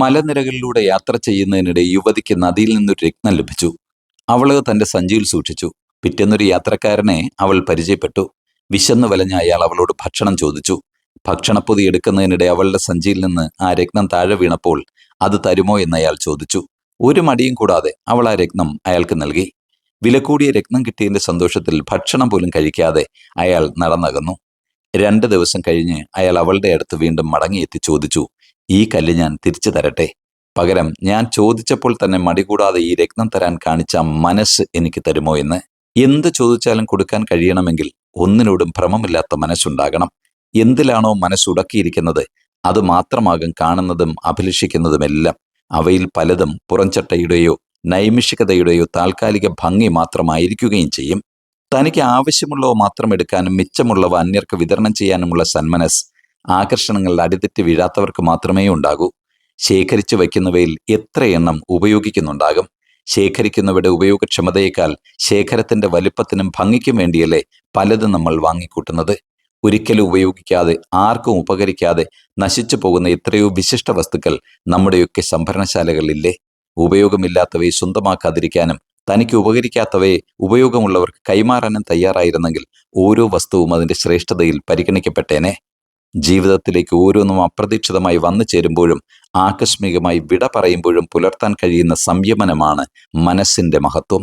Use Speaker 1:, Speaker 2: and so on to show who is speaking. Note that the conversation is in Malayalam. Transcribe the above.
Speaker 1: മലനിരകളിലൂടെ യാത്ര ചെയ്യുന്നതിനിടെ യുവതിക്ക് നദിയിൽ നിന്നൊരു രത്നം ലഭിച്ചു. അവൾ തന്റെ സഞ്ചിയിൽ സൂക്ഷിച്ചു. പിറ്റേന്നൊരു യാത്രക്കാരനെ അവൾ പരിചയപ്പെട്ടു. വിശന്നു വലഞ്ഞ അയാൾ അവളോട് ഭക്ഷണം ചോദിച്ചു. ഭക്ഷണപ്പൊതി എടുക്കുന്നതിനിടെ അവളുടെ സഞ്ചിയിൽ നിന്ന് ആ രത്നം താഴെ വീണപ്പോൾ അത് തരുമോ എന്ന് അയാൾ ചോദിച്ചു. ഒരു മടിയും കൂടാതെ അവൾ ആ രത്നം അയാൾക്ക് നൽകി. വില രക്തം കിട്ടിയതിന്റെ സന്തോഷത്തിൽ ഭക്ഷണം പോലും കഴിക്കാതെ അയാൾ നടന്നകന്നു. രണ്ട് ദിവസം കഴിഞ്ഞ് അയാൾ അവളുടെ അടുത്ത് വീണ്ടും മടങ്ങിയെത്തി ചോദിച്ചു ഈ കല്ല് ഞാൻ തിരിച്ചു തരട്ടെ? പകരം ഞാൻ ചോദിച്ചപ്പോൾ തന്നെ മടികൂടാതെ ഈ രക്തം തരാൻ കാണിച്ച മനസ്സ് എനിക്ക് തരുമോ എന്ന്? എന്ത് ചോദിച്ചാലും കൊടുക്കാൻ കഴിയണമെങ്കിൽ ഒന്നിനോടും ഭ്രമമില്ലാത്ത മനസ്സുണ്ടാകണം. എന്തിലാണോ മനസ്സുടക്കിയിരിക്കുന്നത് അത് മാത്രമാകും കാണുന്നതും അഭിലഷിക്കുന്നതുമെല്ലാം. അവയിൽ പലതും പുറംചട്ടയുടെയോ നൈമിഷികതയുടെയോ താൽക്കാലിക ഭംഗി മാത്രമായിരിക്കുകയും ചെയ്യും. തനിക്ക് ആവശ്യമുള്ളവ മാത്രം എടുക്കാനും മിച്ചമുള്ളവ അന്യർക്ക് വിതരണം ചെയ്യാനുമുള്ള സന്മനസ് ആകർഷണങ്ങളിൽ അടിതെറ്റി വീഴാത്തവർക്ക് മാത്രമേ ഉണ്ടാകൂ. ശേഖരിച്ചു വയ്ക്കുന്നവയിൽ എത്ര എണ്ണം ഉപയോഗിക്കുന്നുണ്ടാകും? ശേഖരിക്കുന്നവയുടെ ഉപയോഗക്ഷമതയേക്കാൾ ശേഖരത്തിന്റെ വലിപ്പത്തിനും ഭംഗിക്കും വേണ്ടിയല്ലേ പലതും നമ്മൾ വാങ്ങിക്കൂട്ടുന്നത്? ഒരിക്കലും ഉപയോഗിക്കാതെ ആർക്കും ഉപകരിക്കാതെ നശിച്ചു പോകുന്ന എത്രയോ വിശിഷ്ട വസ്തുക്കൾ നമ്മുടെയൊക്കെ സംഭരണശാലകളില്ലേ ഉപയോഗമില്ലാത്തവയെ സ്വന്തമാക്കാതിരിക്കാനും തനിക്ക് ഉപകരിക്കാത്തവയെ ഉപയോഗമുള്ളവർക്ക് കൈമാറാനും തയ്യാറായിരുന്നെങ്കിൽ ഓരോ വസ്തുവും അതിന്റെ ശ്രേഷ്ഠതയിൽ പരിഗണിക്കപ്പെട്ടേനെ. ജീവിതത്തിലേക്ക് ഓരോന്നും അപ്രതീക്ഷിതമായി വന്നു ചേരുമ്പോഴും ആകസ്മികമായി വിട പറയുമ്പോഴും പുലർത്താൻ കഴിയുന്ന സംയമനമാണ് മനസ്സിന്റെ മഹത്വം.